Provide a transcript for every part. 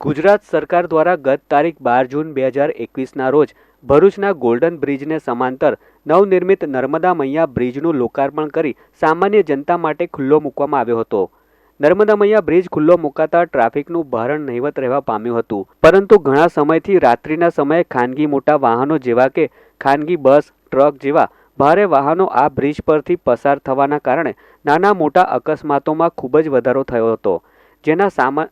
ગુજરાત સરકાર દ્વારા ગત તારીખ બાર જૂન બે હજાર એકવીસના રોજ ભરૂચના ગોલ્ડન બ્રિજને સમાંતર નવનિર્મિત નર્મદા મૈયા બ્રિજનું લોકાર્પણ કરી સામાન્ય જનતા માટે ખુલ્લો મૂકવામાં આવ્યો હતો. નર્મદા મૈયા બ્રિજ ખુલ્લો મુકાતા ટ્રાફિકનું ભારણ નહીવત રહેવા પામ્યું હતું. પરંતુ ઘણા સમયથી રાત્રિના સમયે ખાનગી મોટા વાહનો જેવા કે ખાનગી બસ, ટ્રક જેવા ભારે વાહનો આ બ્રિજ પરથી પસાર થવાના કારણે નાના મોટા અકસ્માતોમાં ખૂબ જ વધારો થયો હતો. જેના સામા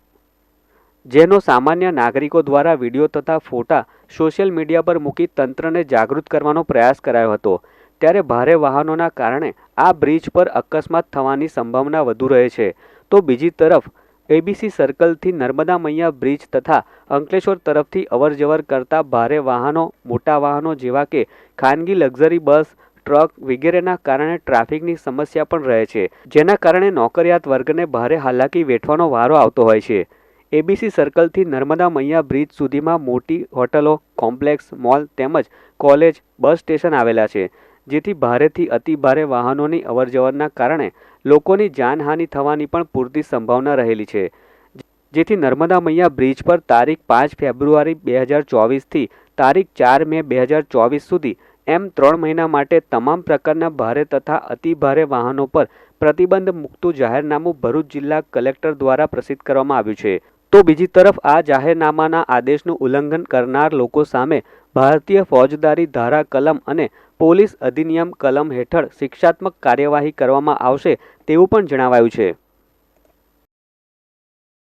જેનો સામાન્ય નાગરિકો દ્વારા વીડિયો તથા ફોટા સોશિયલ મીડિયા પર મૂકી તંત્રને જાગૃત કરવાનો પ્રયાસ કરાયો હતો. ત્યારે ભારે વાહનોના કારણે આ બ્રિજ પર અકસ્માત થવાની સંભાવના વધુ રહે છે. તો બીજી તરફ એબીસી સર્કલથી નર્મદા મૈયા બ્રિજ તથા અંકલેશ્વર તરફથી અવરજવર કરતા ભારે વાહનો, મોટા વાહનો જેવા કે ખાનગી લક્ઝરી બસ, ટ્રક વગેરેના કારણે ટ્રાફિકની સમસ્યા પણ રહે છે, જેના કારણે નોકરિયાત વર્ગને ભારે હાલાકી વેઠવાનો વારો આવતો હોય છે. એબીસી સર્કલથી નર્મદા મૈયા બ્રિજ સુધીમાં મોટી હોટલો, કોમ્પ્લેક્સ, મોલ તેમજ કોલેજ, બસ સ્ટેશન આવેલા છે, જેથી ભારેથી અતિભારે વાહનોની અવરજવરના કારણે લોકોની જાનહાનિ થવાની પણ પૂરતી સંભાવના રહેલી છે. જેથી નર્મદા મૈયા બ્રિજ પર તારીખ પાંચ ફેબ્રુઆરી બે હજાર ચોવીસથી તારીખ ચાર મે બે હજાર ચોવીસ સુધી એમ ત્રણ મહિના માટે તમામ પ્રકારના ભારે તથા અતિભારે વાહનો પર પ્રતિબંધ મૂકતું જાહેરનામું ભરૂચ જિલ્લા કલેક્ટર દ્વારા પ્રસિદ્ધ કરવામાં આવ્યું છે. તો બીજી તરફ આ જાહેરનામાના આદેશનું ઉલ્લંઘન કરનાર લોકો સામે ભારતીય ફોજદારી ધારા કલમ અને પોલીસ અધિનિયમ કલમ હેઠળ શિક્ષાત્મક કાર્યવાહી કરવામાં આવશે તેવું પણ જણાવાયું છે.